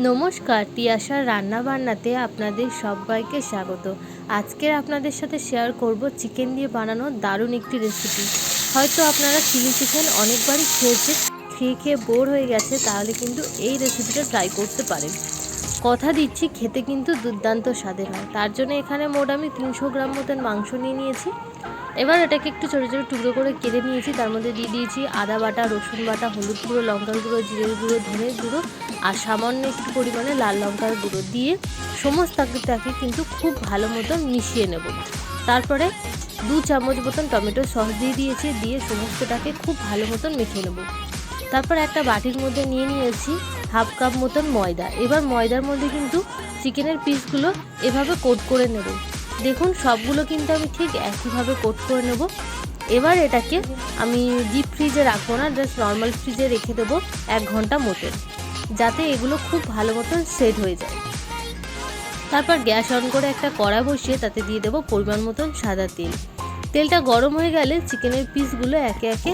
নমস্কার, তিয়াশার রান্না বান্নাতে আপনাদের সবাইকে স্বাগত। আজকের আপনাদের সাথে শেয়ার করব চিকেন দিয়ে বানানো দারুণ একটি রেসিপি হয়তো আপনারা চিলি চিকেন অনেকবারই খেয়েছে খেয়ে খেয়ে বোর হয়ে গেছে, তাহলে কিন্তু এই রেসিপিটা ট্রাই করতে পারেন। কথা দিচ্ছি, খেতে কিন্তু দুর্দান্ত স্বাদের হয়। তার জন্য এখানে মোট আমি তিনশো গ্রাম মতন মাংস নিয়ে নিয়েছি। এবার এটাকে একটু ছোটো ছোটো টুকরো করে কেটে নিয়েছি। তার মধ্যে দিয়ে দিয়েছি আদা বাটা, রসুন বাটা, হলুদ গুঁড়ো, লঙ্কার গুঁড়ো জিরের গুঁড়ো ধনের গুঁড়ো আর সামান্য একটু পরিমাণে লাল লঙ্কার গুঁড়ো দিয়ে সমস্তটাকে কিন্তু খুব ভালো মতন মিশিয়ে নেব। তারপরে দু চামচ মতন টমেটো সস দিয়ে দিয়েছি, দিয়ে সমস্তটাকে খুব ভালো মতন মেখে নেব। তারপর একটা বাটির মধ্যে নিয়ে নিয়েছি হাফ কাপ মতন ময়দা। এবার ময়দার মধ্যে কিন্তু চিকেনের পিসগুলো এভাবে কোট করে নেব। দেখুন, সবগুলো কিন্তু আমি ঠিক একইভাবে কোট করে নেব। এবার এটাকে আমি ডিপ ফ্রিজে রাখব না জাস্ট নর্মাল ফ্রিজে রেখে দেবো এক ঘণ্টা মতন, যাতে এগুলো খুব ভালো মতন সেট হয়ে যায়। তারপর গ্যাস অন করে একটা কড়া বসিয়ে তাতে দিয়ে দেবো পরিমাণ মতন সাদা তেল। তেলটা গরম হয়ে গেলে চিকেনের পিসগুলো একে একে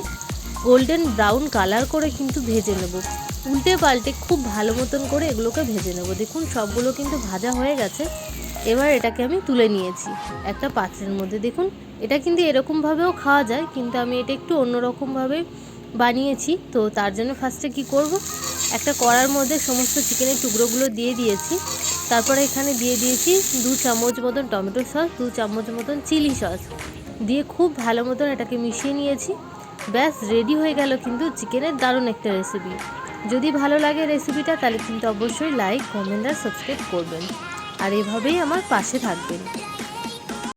গোল্ডেন ব্রাউন কালার করে কিন্তু ভেজে নেব। উল্টে পাল্টে খুব ভালো মতন করে এগুলোকে ভেজে নেব। দেখুন, সবগুলো কিন্তু ভাজা হয়ে গেছে। এবার এটাকে আমি তুলে নিয়েছি একটা পাত্রের মধ্যে। দেখুন, এটা কিন্তু এরকমভাবেও খাওয়া যায়, কিন্তু আমি এটা একটু অন্যরকমভাবে বানিয়েছি। তো তার জন্য ফার্স্টে কি করব? একটা কড়ার মধ্যে সমস্ত চিকেনের টুকরোগুলো দিয়ে দিয়েছি। তারপরে এখানে দিয়ে দিয়েছি দু চামচ মতন টমেটো সস, দু চামচ মতন চিলি সস। দিয়ে খুব ভালো মতন এটাকে মিশিয়ে নিয়েছি। ব্যাস রেডি হয়ে গেল কিন্তু চিকেনের দারুণ একটা রেসিপি যদি ভালো লাগে রেসিপিটা তাহলে কিন্তু অবশ্যই লাইক কমেন্ট আর সাবস্ক্রাইব করবেন। আর এভাবেই আমার পাশে থাকবেন।